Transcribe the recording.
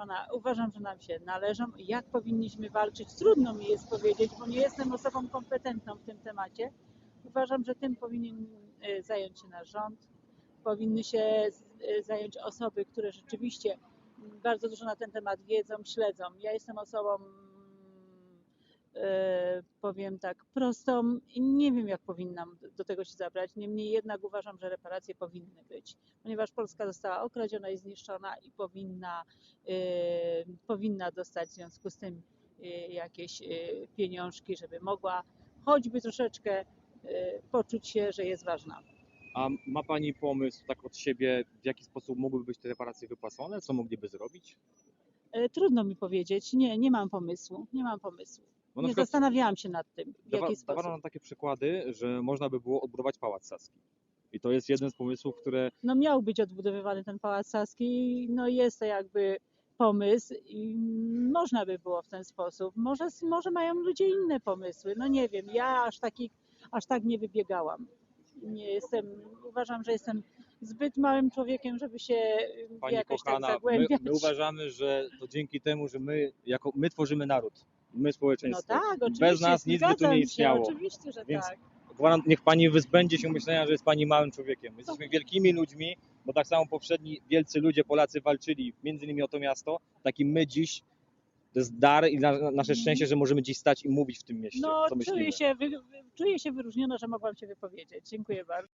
pana, uważam, że nam się należą. Jak powinniśmy walczyć? Trudno mi jest powiedzieć, bo nie jestem osobą kompetentną w tym temacie. Uważam, że tym powinien e, zająć się nasz rząd. Powinny się e, zająć osoby, które rzeczywiście bardzo dużo na ten temat wiedzą, śledzą. Ja jestem osobą, powiem tak, prostą i nie wiem, jak powinnam do- tego się zabrać. Niemniej jednak uważam, że reparacje powinny być, ponieważ Polska została okradziona i zniszczona i powinna, e, powinna dostać w związku z tym e, jakieś e, pieniążki, żeby mogła choćby troszeczkę e, poczuć się, że jest ważna. A ma Pani pomysł tak od siebie, w jaki sposób mogłyby być te reparacje wypłacone? Co mogliby zrobić? E, Trudno mi powiedzieć, nie, nie mam pomysłu, nie mam pomysłu. Bo na Nie przykład zastanawiałam się nad tym, w dawa, jaki sposób. dawano nam takie przykłady, że można by było odbudować Pałac Saski. I to jest jeden z pomysłów, które No miał być odbudowywany ten Pałac Saski, no jest to jakby pomysł i można by było w ten sposób. Może, może mają ludzie inne pomysły, no nie wiem, ja aż, taki, aż tak nie wybiegałam. Nie jestem, uważam, że jestem zbyt małym człowiekiem, żeby się Pani jakoś kochana, tak my, zagłębiać. my uważamy, że to dzięki temu, że my, jako, my tworzymy naród, my no społeczeństwo. tak, oczywiście, Bez nas nic by tu nie się, istniało. Oczywiście, że Więc tak. Gwarant- Niech Pani wyzbędzie się myślenia, że jest Pani małym człowiekiem. My jesteśmy wielkimi ludźmi, bo tak samo poprzedni wielcy ludzie, Polacy walczyli między innymi o to miasto, takim my dziś, to jest dar i na, nasze szczęście, że możemy dziś stać i mówić w tym mieście, No czuję się, wy, czuję się wyróżniona, że mogłam się wypowiedzieć. Dziękuję bardzo.